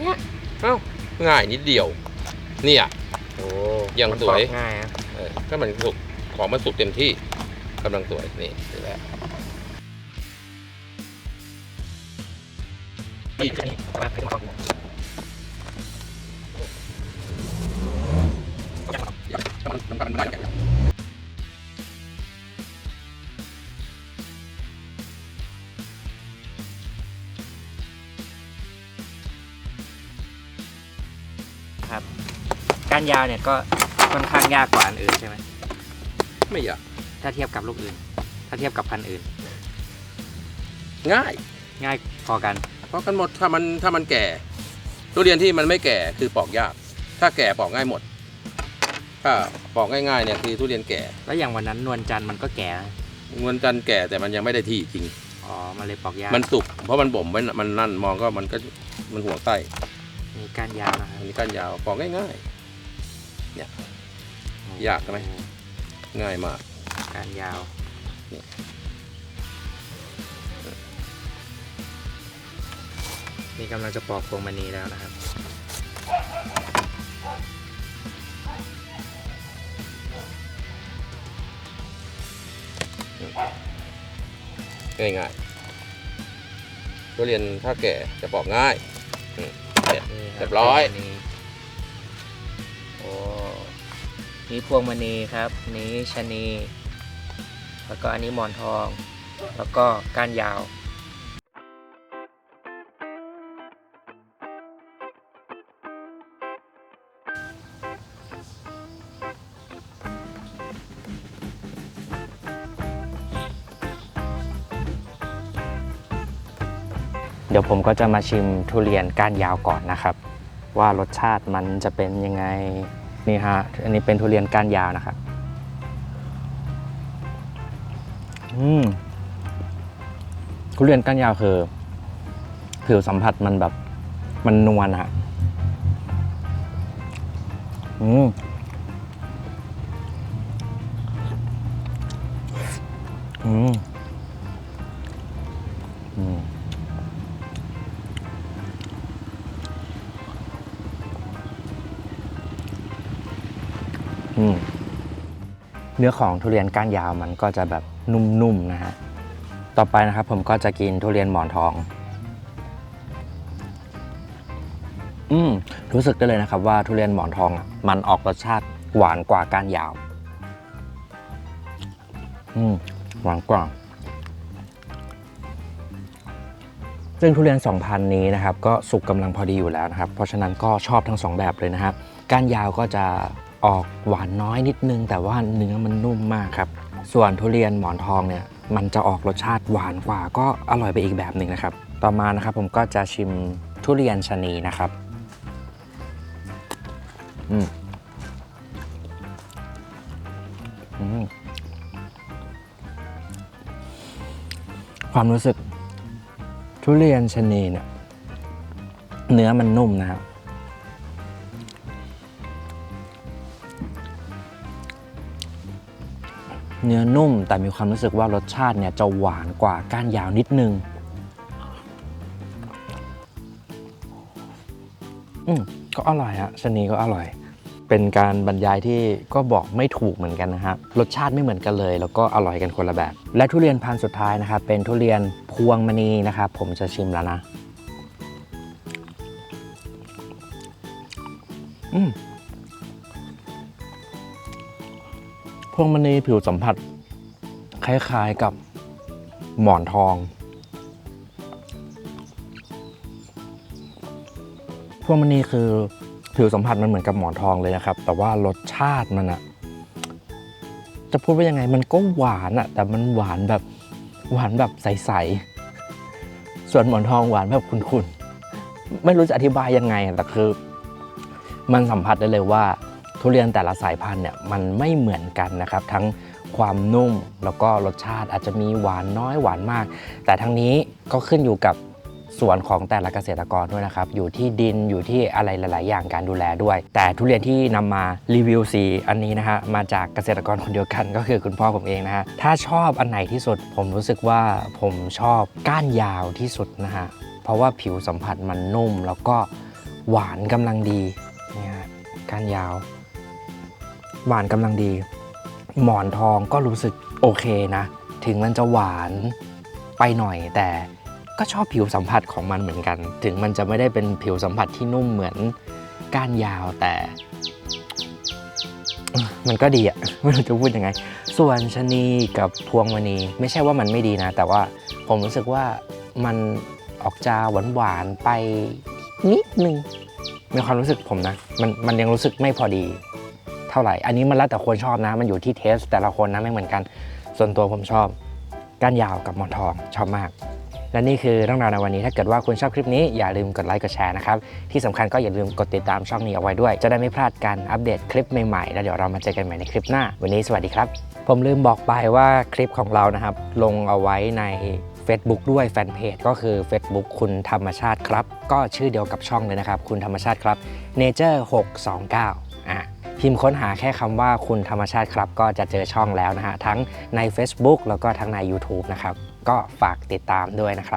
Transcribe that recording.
เนี้ยเอ้าง่ายนิดเดียว เนี่ย โอ้ยังมันสวยปอกง่ายนะเออถ้ามันสุกของมันสุกเต็มที่กำลังสวยนี่นี่แหละอีกอันนี้มาเป็นของ ครับ การยาวเนี่ยก็ค่อนข้างยากกว่าอันอื่นใช่ไหมไม่อยากถ้าเทียบกับลูกอื่น ถ้าเทียบกับพันธุ์อื่น ง่าย ง่ายพอกัน เพราะกันหมดถ้ามันถ้ามันแก่ทุเรียนที่มันไม่แก่คือปอกยาก ถ้าแก่ปอกง่ายหมด ถ้าปอกง่ายๆเนี่ยคือทุเรียนแก่แล้วอย่างวันนั้นนวลจันทร์มันก็แก่นะเงินจันทร์แก่แต่มันยังไม่ได้ที่จริง อ๋อมันเลยปอกยากมันสุกเพราะมันบ่มไว้น่ะมันนั่นมองก็มันก็มันห่วงไส้ มีก้านยาวนะครับอันนี้ก้านยาวปอกง่ายยากไหมๆง่ายมากก้านยาวนี่นี่กำลังจะปอกพวงมณีแล้วนะครับง่ายๆทุเรียนถ้าแก่จะปอกง่าย นี่คเรียบร้อย พวงมณีโอ้นี่พวงมณีครับนี้ชะนี แล้วก็อันนี้หมอนทอง แล้วก็ก้านยาว ดี๋ยวผมก็จะมาชิมทุเรียนก้านยาวก่อนนะครับ ว่ารสชาติมันจะเป็นยังไงนี่ฮะอันนี้เป็นทุเรียนก้านยาวนะครับอืมทุเรียนก้านยาวคือ ผิวสัมผัสมันแบบมันนวลฮะอืมอืม เนื้อของทุเรียนก้านยาวมันก็จะแบบนุ่มๆนะฮะ ต่อไปนะครับผมก็จะกินทุเรียนหมอนทอง อืมรู้สึกได้เลยนะครับว่าทุเรียนหมอนทองอะมันออกรสชาติหวานกว่าก้านยาว อืมหวานกว่า ซึ่งทุเรียน 2,000 นี้นะครับ ก็สุกกำลังพอดีอยู่แล้วนะครับ เพราะฉะนั้นก็ชอบทั้งสองแบบเลยนะครับ ก้านยาวก็จะ ออกหวานน้อยนิดนึง แต่ว่าเนื้อมันนุ่มมากครับ ส่วนทุเรียนหมอนทองเนี่ยมันจะออกรสชาติหวานกว่า ก็อร่อยไปอีกแบบหนึ่งนะครับ ต่อมานะครับผมก็จะชิมทุเรียนชะนีนะครับอืมอืมความรู้สึกทุเรียนชะนีเนี่ยเนื้อมันนุ่มนะครับ เนื้อนุ่มแต่มีความรู้สึกว่ารสชาติเนี่ยจะหวานกว่าก้านยาวนิดนึงอืมก็อร่อยฮะชะนีก็อร่อย เป็นการบรรยายที่ก็บอกไม่ถูกเหมือนกันนะฮะรสชาติไม่เหมือนกันเลย แล้วก็อร่อยกันคนละแบบ และทุเรียนพันธุ์สุดท้ายนะครับเป็นทุเรียนพวงมณีนะครับผมจะชิมแล้วนะ อืม วงมณีผิวสัมผัส คล้ายๆกับหมอนทอง พวงมณีคือผิวสัมผัสมันเหมือนกับหมอนทองเลยนะครับ แต่ว่ารสชาติมันอะจะพูดว่ายังไงมันก็หวานอะแต่มันหวานแบบหวานแบบใสๆ ส่วนหมอนทองหวานแบบขุ่นๆ ไม่รู้จะอธิบายยังไงแต่คือ มันสัมผัสได้เลยว่า ทุเรียนแต่ละสายพันธุ์เนี่ยมันไม่เหมือนกันนะครับ ทั้งความนุ่มแล้วก็รสชาติอาจจะมีหวานน้อยหวานมาก แต่ทั้งนี้ก็ขึ้นอยู่กับสวนของแต่ละเกษตรกรด้วยนะครับ อยู่ที่ดินอยู่ที่อะไรหลาย ๆ อย่างการดูแลด้วย แต่ทุเรียนที่นำมารีวิวสีอันนี้นะฮะมาจากเกษตรกรคนเดียวกันก็คือคุณพ่อผมเองนะฮะถ้าชอบอันไหนที่สุด ผมรู้สึกว่าผมชอบก้านยาวที่สุดนะฮะเพราะว่าผิวสัมผัสมันนุ่มแล้วก็หวานกำลังดีเนี่ยก้านยาว หวานกำลังดี หมอนทองก็รู้สึกโอเคนะ ถึงมันจะหวานไปหน่อยแต่ก็ชอบผิวสัมผัสของมันเหมือนกัน ถึงมันจะไม่ได้เป็นผิวสัมผัสที่นุ่มเหมือนก้านยาวแต่ มันก็ดีอะไม่รู้จะพูดยังไง ส่วนชนีกับพวงมณี ไม่ใช่ว่ามันไม่ดีนะ แต่ว่าผมรู้สึกว่ามันออกจะหวานหวานๆไปนิดนึงในความรู้สึกผมนะ มันมันยังรู้สึกไม่พอดี เท่าไหร่ อันนี้มันแล้วแต่คนชอบนะ มันอยู่ที่เทสแต่ละคนนะไม่เหมือนกัน ส่วนตัวผมชอบก้านยาวกับหมอนทองชอบมาก และนี่คือเรื่องราวในวันนี้ ถ้าเกิดว่าคุณชอบคลิปนี้อย่าลืมกดไลค์กดแชร์นะครับ ที่สำคัญก็อย่าลืมกดติดตามช่องนี้เอาไว้ด้วย จะได้ไม่พลาดการอัปเดตคลิปใหม่ๆ แล้วเดี๋ยวเรามาเจอกันใหม่ในคลิปหน้า วันนี้สวัสดีครับ ผมลืมบอกไปว่าคลิปของเรานะครับ ลงเอาไว้ใน Facebook ด้วยแฟนเพจก็คือ Facebook คุณธรรมชาติครับ ก็ชื่อเดียวกับช่องเลยนะครับ คุณธรรมชาติครับ Nature 629 พิมพ์ค้นหาแค่คำว่าคุณธรรมชาติครับ ก็จะเจอช่องแล้วนะฮะทั้งใน Facebook แล้วก็ทั้งใน YouTube นะครับ ก็ฝากติดตามด้วยนะครับ